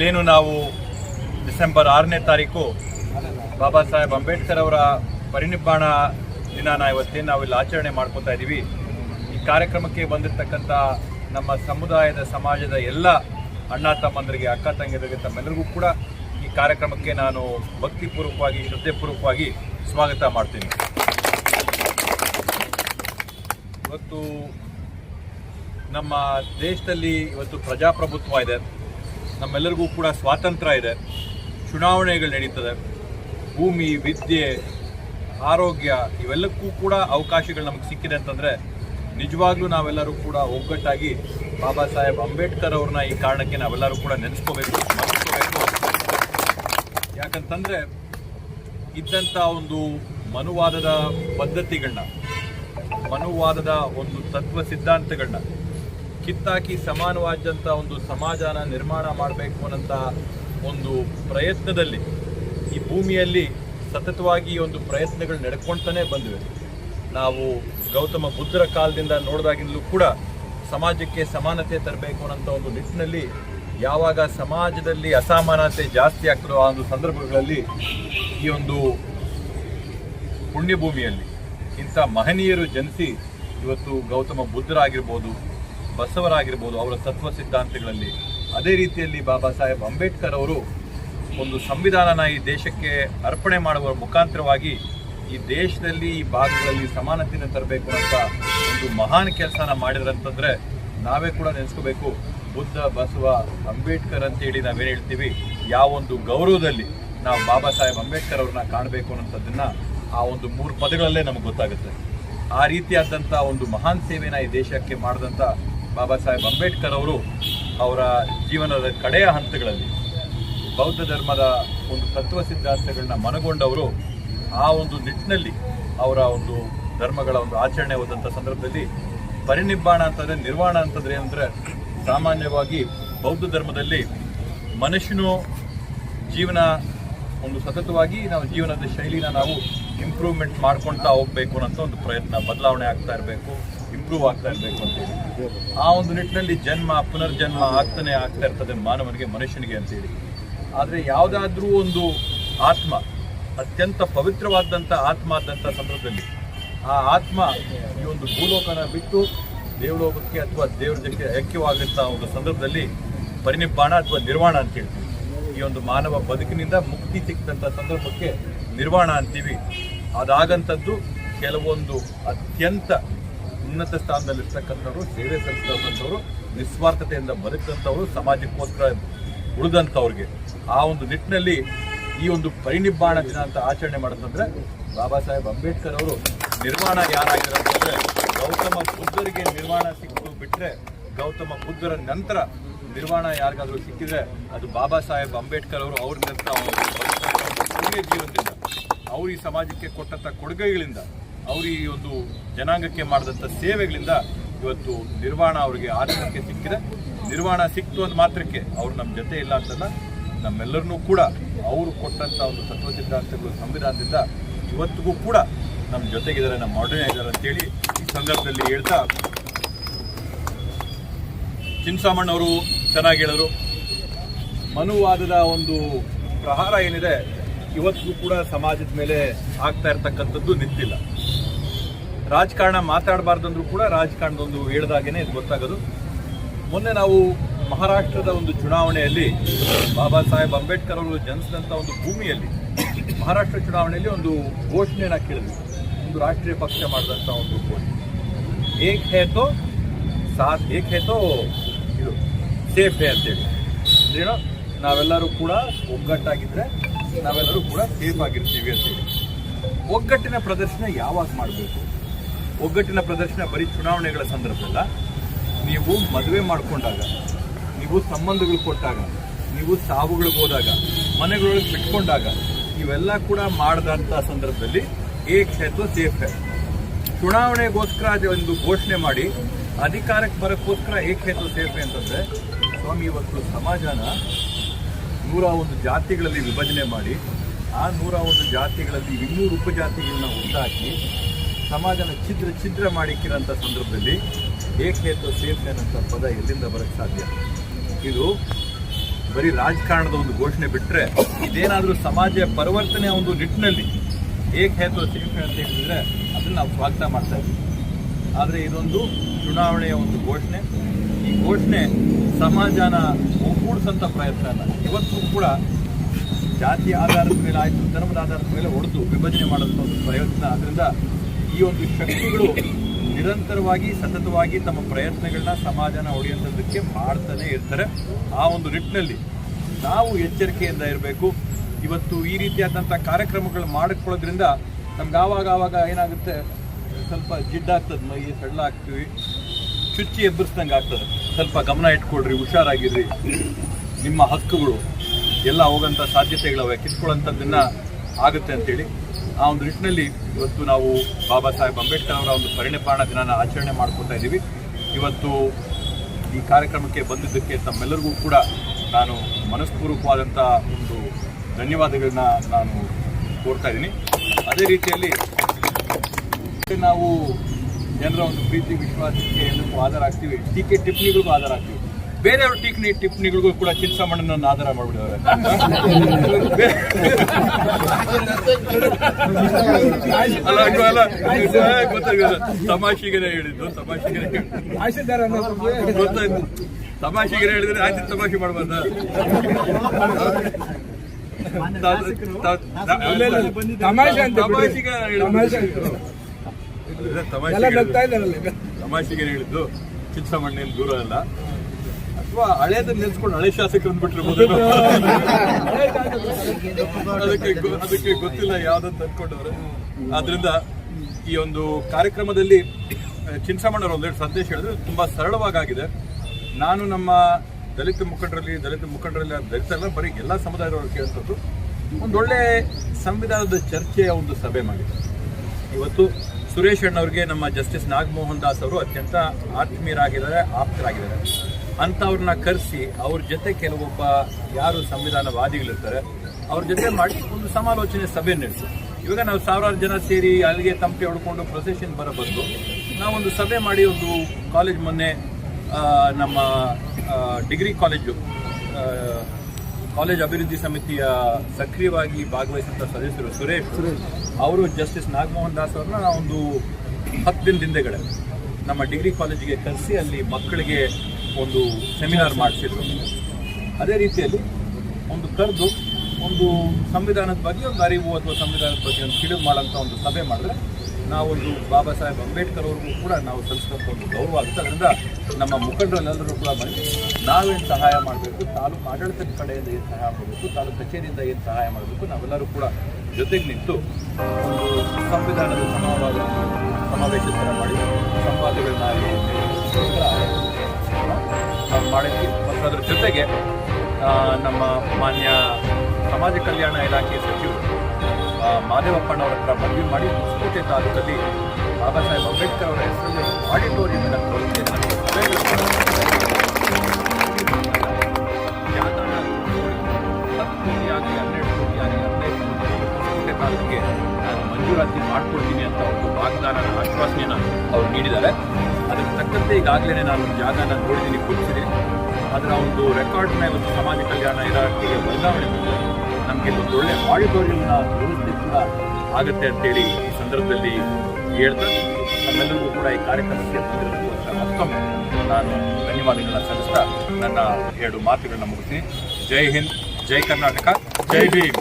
ಇಲ್ಲೇನು ನಾವು ಡಿಸೆಂಬರ್ ಆರನೇ ತಾರೀಕು ಬಾಬಾ ಸಾಹೇಬ್ ಅಂಬೇಡ್ಕರ್ ಅವರ ಪರಿನಿಬ್ಬಾಣ ದಿನಾನ ಇವತ್ತೇನು ಇಲ್ಲಿ ಆಚರಣೆ ಮಾಡ್ಕೊತಾ ಇದ್ದೀವಿ ಈ ಕಾರ್ಯಕ್ರಮಕ್ಕೆ ಬಂದಿರತಕ್ಕಂಥ ನಮ್ಮ ಸಮುದಾಯದ, ಸಮಾಜದ ಎಲ್ಲ ಅಣ್ಣ, ತಮ್ಮಂದರಿಗೆ, ಅಕ್ಕ, ತಂಗಿಯರಿಗೆ ತಮ್ಮೆಲ್ಲರಿಗೂ ಕೂಡ ಈ ಕಾರ್ಯಕ್ರಮಕ್ಕೆ ನಾನು ಭಕ್ತಿಪೂರ್ವಕವಾಗಿ, ಶ್ರದ್ಧೆಪೂರ್ವಕವಾಗಿ ಸ್ವಾಗತ ಮಾಡ್ತೀನಿ. ಇವತ್ತು ನಮ್ಮ ದೇಶದಲ್ಲಿ ಇವತ್ತು ಪ್ರಜಾಪ್ರಭುತ್ವ ಇದೆ. ನಮ್ಮೆಲ್ಲರಿಗೂ ಕೂಡ ಸ್ವಾತಂತ್ರ್ಯ ಇದೆ. ಚುನಾವಣೆಗಳು ನಡೀತದೆ. ಭೂಮಿ, ವಿದ್ಯೆ, ಆರೋಗ್ಯ, ಇವೆಲ್ಲಕ್ಕೂ ಕೂಡ ಅವಕಾಶಗಳು ನಮಗೆ ಸಿಕ್ಕಿದೆ ಅಂತಂದರೆ ನಿಜವಾಗ್ಲೂ ನಾವೆಲ್ಲರೂ ಕೂಡ ಒಗ್ಗಟ್ಟಾಗಿ ಬಾಬಾ ಸಾಹೇಬ್ ಅಂಬೇಡ್ಕರ್ ಅವ್ರನ್ನ ಈ ಕಾರಣಕ್ಕೆ ನಾವೆಲ್ಲರೂ ಕೂಡ ನೆನೆಸ್ಕೋಬೇಕು ಸ್ಮರಿಸ್ಕೋಬೇಕು ಯಾಕಂತಂದರೆ ಇದ್ದಂಥ ಒಂದು ಮನುವಾದದ ಪದ್ಧತಿಗಳನ್ನ, ಮನುವಾದದ ಒಂದು ತತ್ವ ಸಿದ್ಧಾಂತಗಳನ್ನ ಕಿತ್ತಾಕಿ ಸಮಾನವಾದಂಥ ಒಂದು ಸಮಾಜನ ನಿರ್ಮಾಣ ಮಾಡಬೇಕು ಅನ್ನೋಂಥ ಒಂದು ಪ್ರಯತ್ನದಲ್ಲಿ ಈ ಭೂಮಿಯಲ್ಲಿ ಸತತವಾಗಿ ಒಂದು ಪ್ರಯತ್ನಗಳು ನಡ್ಕೊಳ್ತಾನೆ ಬಂದಿವೆ. ನಾವು ಗೌತಮ ಬುದ್ಧರ ಕಾಲದಿಂದ ನೋಡಿದಾಗಿಂದಲೂ ಕೂಡ ಸಮಾಜಕ್ಕೆ ಸಮಾನತೆ ತರಬೇಕು ಅನ್ನೋಂಥ ಒಂದು ನಿಟ್ಟಿನಲ್ಲಿ ಯಾವಾಗ ಸಮಾಜದಲ್ಲಿ ಅಸಮಾನತೆ ಜಾಸ್ತಿ ಆಗ್ತದೋ ಆ ಒಂದು ಸಂದರ್ಭಗಳಲ್ಲಿ ಈ ಒಂದು ಪುಣ್ಯಭೂಮಿಯಲ್ಲಿ ಇಂಥ ಮಹನೀಯರು ಜನಿಸಿ ಇವತ್ತು ಗೌತಮ ಬುದ್ಧರಾಗಿರ್ಬೋದು ಬಸವರಾಗಿರ್ಬೋದು, ಅವರ ತತ್ವ ಸಿದ್ಧಾಂತಗಳಲ್ಲಿ. ಅದೇ ರೀತಿಯಲ್ಲಿ ಬಾಬಾ ಸಾಹೇಬ್ ಅಂಬೇಡ್ಕರ್ ಅವರು ಒಂದು ಸಂವಿಧಾನನ ಈ ದೇಶಕ್ಕೆ ಅರ್ಪಣೆ ಮಾಡುವ ಮುಖಾಂತರವಾಗಿ ಈ ದೇಶದಲ್ಲಿ ಈ ಭಾಗಗಳಲ್ಲಿ ಸಮಾನತೆಯನ್ನು ತರಬೇಕು ಅಂತ ಒಂದು ಮಹಾನ್ ಕೆಲಸನ ಮಾಡಿದ್ರಂತಂದ್ರೆ ನಾವೇ ಕೂಡ ನೆನೆಸ್ಕೋಬೇಕು. ಬುದ್ಧ, ಬಸವ, ಅಂಬೇಡ್ಕರ್ ಅಂತೇಳಿ ನಾವೇನು ಹೇಳ್ತೀವಿ? ಯಾವ ಒಂದು ಗೌರವದಲ್ಲಿ ನಾವು ಬಾಬಾ ಸಾಹೇಬ್ ಅಂಬೇಡ್ಕರ್ ಅವ್ರನ್ನ ಕಾಣಬೇಕು ಅನ್ನೋಂಥದ್ದನ್ನು ಆ ಒಂದು ಮೂರು ಪದಗಳಲ್ಲೇ ನಮಗೆ ಗೊತ್ತಾಗುತ್ತೆ. ಆ ರೀತಿಯಾದಂಥ ಒಂದು ಮಹಾನ್ ಸೇವೆನ ಈ ದೇಶಕ್ಕೆ ಮಾಡಿದಂಥ ಬಾಬಾ ಸಾಹೇಬ್ ಅಂಬೇಡ್ಕರ್ ಅವರು ಅವರ ಜೀವನದ ಕಡೆಯ ಹಂತಗಳಲ್ಲಿ ಬೌದ್ಧ ಧರ್ಮದ ಒಂದು ತತ್ವ ಸಿದ್ಧಾಂತಗಳನ್ನ ಮನಗೊಂಡವರು ಆ ಒಂದು ನಿಟ್ಟಿನಲ್ಲಿ ಅವರ ಒಂದು ಧರ್ಮಗಳ ಒಂದು ಆಚರಣೆ ಹೋದಂಥ ಸಂದರ್ಭದಲ್ಲಿ ಪರಿನಿಬ್ಬಾಣ ಅಂತಂದರೆ ನಿರ್ವಾಣ ಅಂತಂದ್ರೆ ಅಂದರೆ ಸಾಮಾನ್ಯವಾಗಿ ಬೌದ್ಧ ಧರ್ಮದಲ್ಲಿ ಮನುಷ್ಯನು ಜೀವನ ಒಂದು ಸತತವಾಗಿ ನಾವು ಜೀವನದ ಶೈಲಿನ ನಾವು ಇಂಪ್ರೂವ್ಮೆಂಟ್ ಮಾಡ್ಕೊಳ್ತಾ ಹೋಗ್ಬೇಕು ಅನ್ನೋಂಥ ಒಂದು ಪ್ರಯತ್ನ ಬದಲಾವಣೆ ಆಗ್ತಾ ಇರಬೇಕು. ಇಂಪ್ರೂವ್ ಆಗ್ತಾ ಇರಬೇಕು ಅಂತೇಳಿ ಆ ಒಂದು ನಿಟ್ಟಿನಲ್ಲಿ ಜನ್ಮ ಪುನರ್ಜನ್ಮ ಆಗ್ತಾನೆ ಆಗ್ತಾ ಇರ್ತದೆ ಮಾನವನಿಗೆ, ಮನುಷ್ಯನಿಗೆ ಅಂತೇಳಿ ಆದರೆ ಯಾವುದಾದ್ರೂ ಒಂದು ಆತ್ಮ, ಅತ್ಯಂತ ಪವಿತ್ರವಾದಂಥ ಆತ್ಮ ಆದಂಥ ಸಂದರ್ಭದಲ್ಲಿ ಆ ಆತ್ಮ ಈ ಒಂದು ಭೂಲೋಕನ ಬಿಟ್ಟು ದೇವಲೋಕಕ್ಕೆ ಅಥವಾ ದೇವ್ರ ಜೊತೆ ಐಕ್ಯವಾಗಂಥ ಒಂದು ಸಂದರ್ಭದಲ್ಲಿ ಪರಿನಿಬ್ಬಾಣ ಅಥವಾ ನಿರ್ವಾಣ ಅಂತ ಹೇಳ್ತೀವಿ. ಈ ಒಂದು ಮಾನವ ಬದುಕಿನಿಂದ ಮುಕ್ತಿ ಸಿಕ್ತಂಥ ಸಂದರ್ಭಕ್ಕೆ ನಿರ್ವಾಣ ಅಂತೀವಿ. ಅದಾಗಂಥದ್ದು ಕೆಲವೊಂದು ಅತ್ಯಂತ ಉನ್ನತ ಸ್ಥಾನದಲ್ಲಿರ್ತಕ್ಕಂಥವ್ರು, ಸೇವೆ ಸಲ್ಲಿಸ್ತಕ್ಕಂಥವ್ರು, ನಿಸ್ವಾರ್ಥತೆಯಿಂದ ಬದುಕಂಥವ್ರು ಸಮಾಜಕ್ಕೋಸ್ಕರ ಉಳಿದಂಥವ್ರಿಗೆ ಆ ಒಂದು ನಿಟ್ಟಿನಲ್ಲಿ ಈ ಒಂದು ಪರಿನಿಬ್ಬಾಣ ದಿನ ಅಂತ ಆಚರಣೆ ಮಾಡೋದಂದ್ರೆ ಬಾಬಾ ಸಾಹೇಬ್ ಅಂಬೇಡ್ಕರ್ ಅವರು ನಿರ್ಮಾಣ ಯಾರಾಗಿದ್ದಾರೆ ಅಂತಂದ್ರೆ ಗೌತಮ ಬುದ್ಧರಿಗೆ ನಿರ್ಮಾಣ ಸಿಕ್ಕು ಬಿಟ್ಟರೆ ಗೌತಮ ಬುದ್ಧರ ನಂತರ ನಿರ್ವಾಣ ಯಾರಿಗಾದರೂ ಸಿಕ್ಕಿದ್ರೆ ಅದು ಬಾಬಾ ಸಾಹೇಬ್ ಅಂಬೇಡ್ಕರ್ ಅವರು ಅವ್ರ ನಂತರ ಕೊಡುಗೆ ಜೀವನದಿಂದ ಅವರು ಈ ಸಮಾಜಕ್ಕೆ ಕೊಟ್ಟಂಥ ಕೊಡುಗೆಗಳಿಂದ ಅವ್ರು ಈ ಒಂದು ಜನಾಂಗಕ್ಕೆ ಮಾಡಿದಂಥ ಸೇವೆಗಳಿಂದ ಇವತ್ತು ನಿರ್ವಾಣ ಅವರಿಗೆ ಆರೋಗ್ಯಕ್ಕೆ ಸಿಕ್ಕಿದೆ. ನಿರ್ವಾಣ ಸಿಕ್ತು ಅಂದ ಮಾತ್ರಕ್ಕೆ ಅವ್ರು ನಮ್ಮ ಜೊತೆ ಇಲ್ಲ ಅಂತಲ್ಲ, ನಮ್ಮೆಲ್ಲರನ್ನೂ ಕೂಡ ಅವರು ಕೊಟ್ಟಂಥ ಒಂದು ತತ್ವ ಸಿದ್ಧಾಂತಗಳು ಸಂವಿಧಾನದಿಂದ ಇವತ್ತಿಗೂ ಕೂಡ ನಮ್ಮ ಜೊತೆಗಿದ್ದಾರೆ, ನಮ್ಮ ಮಾಡರ್ನ್ ಇದ್ದಾರೆ ಅಂತೇಳಿ ಈ ಸಂದರ್ಭದಲ್ಲಿ ಹೇಳ್ತಾ ಚಿನ್ಸಾಮಣ್ಣವರು ಚೆನ್ನಾಗಿ ಹೇಳಿದರು. ಮನುವಾದದ ಒಂದು ಪ್ರಹಾರ ಏನಿದೆ ಇವತ್ತಿಗೂ ಕೂಡ ಸಮಾಜದ ಮೇಲೆ ಆಗ್ತಾ ಇರ್ತಕ್ಕಂಥದ್ದು ನಿಂತಿಲ್ಲ. ರಾಜಕಾರಣ ಮಾತಾಡಬಾರ್ದು ಅಂದ್ರೂ ಕೂಡ ರಾಜಕಾರಣದೊಂದು ಹೇಳ್ದಾಗೇನೆ ಇದು ಗೊತ್ತಾಗೋದು. ಮೊನ್ನೆ ನಾವು ಮಹಾರಾಷ್ಟ್ರದ ಒಂದು ಚುನಾವಣೆಯಲ್ಲಿ ಬಾಬಾ ಸಾಹೇಬ್ ಅಂಬೇಡ್ಕರ್ ಅವರು ಜನಿಸಿದಂಥ ಒಂದು ಭೂಮಿಯಲ್ಲಿ, ಮಹಾರಾಷ್ಟ್ರ ಚುನಾವಣೆಯಲ್ಲಿ ಒಂದು ಘೋಷಣೆಯನ್ನು ಕೇಳಿದ್ವಿ. ಒಂದು ರಾಷ್ಟ್ರೀಯ ಪಕ್ಷ ಮಾಡಿದಂಥ ಒಂದು ಘೋಷಣೆ. ಏಕ್ ಹೇತೋ ಸಾಥ್, ಏಕ್ ಹೇತೋ ಇದು, ಸೇಫ್ ಹೇ ಅಂತೇಳಿ. ಏನೋ ನಾವೆಲ್ಲರೂ ಕೂಡ ಒಗ್ಗಟ್ಟಾಗಿದ್ದರೆ ನಾವೆಲ್ಲರೂ ಕೂಡ ಸೇಫ್ ಆಗಿರ್ತೀವಿ ಅಂತೇಳಿ ಒಗ್ಗಟ್ಟಿನ ಪ್ರದರ್ಶನ ಯಾವಾಗ ಮಾಡಬೇಕು? ಒಗ್ಗಟ್ಟಿನ ಪ್ರದರ್ಶನ ಬರೀ ಚುನಾವಣೆಗಳ ಸಂದರ್ಭದಲ್ಲ. ನೀವು ಮದುವೆ ಮಾಡಿಕೊಂಡಾಗ, ನೀವು ಸಂಬಂಧಗಳು ಕೊಟ್ಟಾಗ, ನೀವು ಸಾವುಗಳಿಗೆ ಹೋದಾಗ, ಮನೆಗಳೊಳಗೆ ಬಿಟ್ಕೊಂಡಾಗ, ಇವೆಲ್ಲ ಕೂಡ ಮಾಡಿದಂಥ ಸಂದರ್ಭದಲ್ಲಿ ಏ ಕ್ಷೇತ್ರ ಸೇಫ್ ಚುನಾವಣೆಗೋಸ್ಕರ ಒಂದು ಘೋಷಣೆ ಮಾಡಿ, ಅಧಿಕಾರಕ್ಕೆ ಬರೋಕ್ಕೋಸ್ಕರ ಏ ಕ್ಷೇತ್ರ ಸೇಫ್ ಅಂತಂದ್ರೆ, ಸ್ವಾಮಿ ಇವತ್ತು ಸಮಾಜನ ನೂರ ಒಂದು ಜಾತಿಗಳಲ್ಲಿ ವಿಭಜನೆ ಮಾಡಿ, ಆ ನೂರ ಒಂದು ಜಾತಿಗಳಲ್ಲಿ ಇನ್ನೂರು ಉಪಜಾತಿಗಳನ್ನ ಉಂಟಾಕಿ ಸಮಾಜನ ಛಿದ್ರ ಛಿದ್ರ ಮಾಡಿಕ್ಕಿರೋಂಥ ಸಂದರ್ಭದಲ್ಲಿ ಏಕೇತ ಸೇರ್ತೇನೆ ಅಂತ ಪದ ಎಲ್ಲಿಂದ ಬರೋಕ್ಕೆ ಸಾಧ್ಯ? ಇದು ಬರೀ ರಾಜಕಾರಣದ ಒಂದು ಘೋಷಣೆ ಬಿಟ್ಟರೆ ಇದೇನಾದರೂ ಸಮಾಜ ಪರಿವರ್ತನೆ ಒಂದು ನಿಟ್ಟಿನಲ್ಲಿ ಏಕ್ ಹೇತು ಸೇಫ್ ಅಂತ ಹೇಳಿದ್ರೆ ಅದನ್ನು ನಾವು ಸ್ವಾಗತ ಮಾಡ್ತಾ ಇದ್ದೀವಿ. ಆದರೆ ಇದೊಂದು ಚುನಾವಣೆಯ ಒಂದು ಘೋಷಣೆ. ಈ ಘೋಷಣೆ ಸಮಾಜನ ಒಗ್ಗೂಡಿಸಂಥ ಪ್ರಯತ್ನ ಅಲ್ಲ. ಇವತ್ತು ಕೂಡ ಜಾತಿ ಆಧಾರದ ಮೇಲೆ ಆಯಿತು, ಧರ್ಮದ ಆಧಾರದ ಮೇಲೆ ಹೊಡೆದು ವಿಭಜನೆ ಮಾಡೋಂಥ ಒಂದು ಪ್ರಯತ್ನ. ಅದರಿಂದ ಈ ಒಂದು ಶಕ್ತಿಗಳು ನಿರಂತರವಾಗಿ, ಸತತವಾಗಿ ತಮ್ಮ ಪ್ರಯತ್ನಗಳನ್ನ ಸಮಾಜನ ಹೊಡೆಯುವಂಥದ್ದಕ್ಕೆ ಮಾಡ್ತಾನೆ ಇರ್ತಾರೆ. ಆ ಒಂದು ನಿಟ್ಟಿನಲ್ಲಿ ನಾವು ಎಚ್ಚರಿಕೆಯಿಂದ ಇರಬೇಕು. ಇವತ್ತು ಈ ರೀತಿಯಾದಂಥ ಕಾರ್ಯಕ್ರಮಗಳು ಮಾಡಿಕೊಳ್ಳೋದ್ರಿಂದ ನಮ್ಗೆ ಆವಾಗ ಆವಾಗ ಏನಾಗುತ್ತೆ, ಸ್ವಲ್ಪ ಜಿಡ್ಡಾಗ್ತದೆ, ಮೈ ಸಡ್ಲಾಗ್ತೀವಿ ಚುಚ್ಚಿ ಎಬ್ಬರಿಸ್ದಂಗೆ ಆಗ್ತದೆ ಸ್ವಲ್ಪ ಗಮನ ಇಟ್ಕೊಳ್ರಿ, ಹುಷಾರಾಗಿರ್ರಿ. ನಿಮ್ಮ ಹಕ್ಕುಗಳು ಎಲ್ಲ ಹೋಗೋಂಥ ಸಾಧ್ಯತೆಗಳವೆ ಕಿತ್ಕೊಳ್ಳೋಂಥದ್ದನ್ನ ಆಗುತ್ತೆ ಅಂತೇಳಿ ಆ ಒಂದು ನಿಟ್ಟಿನಲ್ಲಿ ಇವತ್ತು ನಾವು ಬಾಬಾ ಸಾಹೇಬ್ ಅಂಬೇಡ್ಕರ್ ಅವರ ಒಂದು ಪರಿಣಿಪಾಣ ದಿನಾನ ಆಚರಣೆ ಮಾಡ್ಕೊತಾ ಇದ್ದೀವಿ. ಇವತ್ತು ಈ ಕಾರ್ಯಕ್ರಮಕ್ಕೆ ಬಂದಿದ್ದಕ್ಕೆ ತಮ್ಮೆಲ್ಲರಿಗೂ ಕೂಡ ನಾನು ಮನಸ್ಪೂರ್ವಕವಾದಂಥ ಒಂದು ಧನ್ಯವಾದಗಳನ್ನ ನಾನು ಕೋರ್ತಾ ಇದ್ದೀನಿ. ಅದೇ ರೀತಿಯಲ್ಲಿ ನಾವು ಜನರ ಒಂದು ಪ್ರೀತಿ ವಿಶ್ವಾಸಕ್ಕೆ ಎಲ್ಲಕ್ಕೂ ಆಧಾರ ಆಗ್ತೀವಿ ಟೀಕೆ ಟಿಪ್ಪಣಿಗಳಿಗೂ ಆಧಾರ ಆಗ್ತೀವಿ ಬೇರೆಯವ್ರ ಟೀಕೆ ಟಿಪ್ಪಣಿಗಳಿಗೂ ಕೂಡ ಚಿನ್ಸಮಣ್ಣನ ಆಧಾರ ಅಲ್ಲ ಗೊತ್ತಾಗಲ್ಲ ತಮಾಷೆಗೆನೆ ಹೇಳಿದ್ದು ತಮಾಷೆಗೆನೆ ಹೇಳಿದ್ದು. ಗೊತ್ತಾಯ್ತು. ತಮಾಷೆಗೆ ಹೇಳಿದ್ರೆ ಆಯ್ತು ತಮಾಷೆ ಮಾಡ್ಬಾರ್ದ? ತಮಾಷೆ ಅಂತ ತಮಾಷೆಗೆ ತಮಾಷೆ ಹೇಳಿದ್ದು. ಚಿತ್ರಮಣ್ಣ ಏನು ದೂರ ಅಲ್ಲ. ಅಥವಾ ಹಳೇದನ್ನ ನೆನೆಸ್ಕೊಂಡು ಹಳೆ ಶಾಸಕರು ಬಿಟ್ಟಿರ್ಬೋದು ಅದಕ್ಕೆ ಅದಕ್ಕೆ ಗೊತ್ತಿಲ್ಲ ಯಾವ್ದಂತ ಅನ್ಕೊಂಡವ್ರೆ. ಆದ್ರಿಂದ ಈ ಒಂದು ಕಾರ್ಯಕ್ರಮದಲ್ಲಿ ಚಿನ್ಸಮಣ್ಣವ್ರು ಒಂದೆರಡು ಸಂದೇಶ ಹೇಳಿದ್ರೆ. ತುಂಬಾ ಸರಳವಾಗಿದೆ ನಾನು ನಮ್ಮ ದಲಿತ ಮುಖಂಡರಲ್ಲಿ ದಲಿತ ಮುಖಂಡರಲ್ಲಿ ದಲಿತರಲ್ಲ ಬರೀ ಎಲ್ಲ ಸಮುದಾಯದವರು ಕೇಳ್ತದ್ದು ಒಂದೊಳ್ಳೆ ಸಂವಿಧಾನದ ಚರ್ಚೆಯ ಒಂದು ಸಭೆ ಮಾಡಿದೆ ಇವತ್ತು ಸುರೇಶ್ ಅಣ್ಣವ್ರಿಗೆ ನಮ್ಮ ಜಸ್ಟಿಸ್ ನಾಗಮೋಹನ್ ದಾಸ್ ಅವರು ಅತ್ಯಂತ ಆತ್ಮೀಯರಾಗಿದ್ದಾರೆ, ಆಪ್ತರಾಗಿದ್ದಾರೆ. ಅಂಥವ್ರನ್ನ ಕರೆಸಿ ಅವ್ರ ಜೊತೆ ಕೆಲವೊಬ್ಬ ಯಾರು ಸಂವಿಧಾನವಾದಿಗಳಿರ್ತಾರೆ, ಅವ್ರ ಜೊತೆ ಮಾಡಿ ಒಂದು ಸಮಾಲೋಚನೆ ಸಭೆ ನಡೆಸಿ. ಇವಾಗ ನಾವು ಸಾವಿರಾರು ಜನ ಸೇರಿ ಅಲ್ಲಿಗೆ ತಂಪೆ ಹೊಡ್ಕೊಂಡು ಪ್ರೊಸೆಷನ್ ಬರೋ ಬದಲು ನಾವೊಂದು ಸಭೆ ಮಾಡಿ ಒಂದು ಕಾಲೇಜ್ ಮೊನ್ನೆ ನಮ್ಮ ಡಿಗ್ರಿ ಕಾಲೇಜು ಕಾಲೇಜ್ ಅಭಿವೃದ್ಧಿ ಸಮಿತಿಯ ಸಕ್ರಿಯವಾಗಿ ಭಾಗವಹಿಸಿದ ಸದಸ್ಯರು ಸುರೇಶ್ ಅವರು ಜಸ್ಟಿಸ್ ನಾಗಮೋಹನ್ ದಾಸ್ ಅವ್ರನ್ನ ಒಂದು ಹತ್ತು ದಿನದ ಹಿಂದೆಗಡೆ ನಮ್ಮ ಡಿಗ್ರಿ ಕಾಲೇಜಿಗೆ ಕರೆಸಿ ಅಲ್ಲಿ ಮಕ್ಕಳಿಗೆ ಒಂದು ಸೆಮಿನಾರ್ ಮಾಡಿಸಿದ್ರು. ಅದೇ ರೀತಿಯಲ್ಲಿ ಒಂದು ಕರೆದು ಒಂದು ಸಂವಿಧಾನದ ಬಗ್ಗೆ ಒಂದು ಅರಿವು ಅಥವಾ ಸಂವಿಧಾನದ ಬಗ್ಗೆ ಒಂದು ತಿಳಿದು ಮಾಡೋಂಥ ಒಂದು ಸಭೆ ಮಾಡಿದ್ರೆ ನಾವೊಂದು ಬಾಬಾ ಸಾಹೇಬ್ ಅಂಬೇಡ್ಕರ್ ಅವ್ರಿಗೂ ಕೂಡ ನಾವು ಸಲ್ಲಿಸಿದಂಥ ಒಂದು ಗೌರವ ಆಗುತ್ತೆ. ಅದರಿಂದ ನಮ್ಮ ಮುಖಂಡರೆಲ್ಲರೂ ಕೂಡ ಬಂದು ನಾವೇನು ಸಹಾಯ ಮಾಡಬೇಕು? ತಾಲೂಕು ಆಡಳಿತದ ಕಡೆಯಿಂದ ಏನು ಸಹಾಯ ಮಾಡಬೇಕು? ತಾಲೂಕು ಕಚೇರಿಯಿಂದ ಏನು ಸಹಾಯ ಮಾಡಬೇಕು? ನಾವೆಲ್ಲರೂ ಕೂಡ ಜೊತೆಗೆ ನಿಂತು ಒಂದು ಸಂವಿಧಾನದ ಸಮಾವಾದ ಸಮಾವೇಶ ಥರ ಮಾಡಿ, ಸಂವಾದಗಳನ್ನ ನಾವು ಮಾಡಿದ್ವಿ. ಮತ್ತು ಅದರ ಜೊತೆಗೆ ನಮ್ಮ ಮಾನ್ಯ ಸಮಾಜ ಕಲ್ಯಾಣ ಇಲಾಖೆ ಸಚಿವರು ಮಾದೇವಪ್ಪನವರ ಹತ್ರ ಮನವಿ ಮಾಡಿ ಹೊಸಕೋಟೆ ತಾಲೂಕಲ್ಲಿ ಬಾಬಾ ಸಾಹೇಬ್ ಅಂಬೇಡ್ಕರ್ ಅವರ ಹೆಸರಲ್ಲಿ ಆಡಿಟೋರಿಯಂ ಹತ್ತು ಕೋಟಿ ಆಗಲಿ ಹನ್ನೆರಡು ಕೋಟಿ ಹದಿನೈದು ಕೋಟಿ ತಾಲೂಕಿಗೆ ನಾನು ಮಂಜೂರಾತಿ ಮಾಡ್ಕೊಡ್ತೀನಿ ಅಂತ ಒಂದು ವಾಗ್ದಾನ ಆಶ್ವಾಸನೆಯನ್ನು ಅವ್ರು ನೀಡಿದ್ದಾರೆ ಅದಕ್ಕೆ ತಕ್ಕಂತೆ ಈಗಾಗಲೇ ನಾನು ಜಾಗನ ನೋಡಿದ್ದೀನಿ ಕೊಡಿಸಿದ್ದೀನಿ ಅದರ ಒಂದು ರೆಕಾರ್ಡ್ನ ಇವತ್ತು ಸಮಾಜ ಕಲ್ಯಾಣ ಇಲಾಖೆಗೆ ವರ್ಗಾವಣೆ ನಮಗೆ ಒಂದು ಒಳ್ಳೆ ಆಡಿಟೋರಿಯಂನ ವ್ಯವಸ್ಥೆ ಕೂಡ ಆಗುತ್ತೆ ಅಂತೇಳಿ ಈ ಸಂದರ್ಭದಲ್ಲಿ ಹೇಳ್ತಾ ನಮ್ಮೆಲ್ಲರಿಗೂ ಕೂಡ ಈ ಕಾರ್ಯಕ್ರಮಕ್ಕೆ ಮತ್ತೊಮ್ಮೆ ನಾನು ಧನ್ಯವಾದಗಳನ್ನ ಸಲ್ಲಿಸ್ತಾ ನನ್ನ ಎರಡು ಮಾತುಗಳನ್ನ ಮುಗಿಸ್ತೀನಿ. ಜೈ ಹಿಂದ್, ಜೈ ಕರ್ನಾಟಕ, ಜೈ ಭೀಮ್.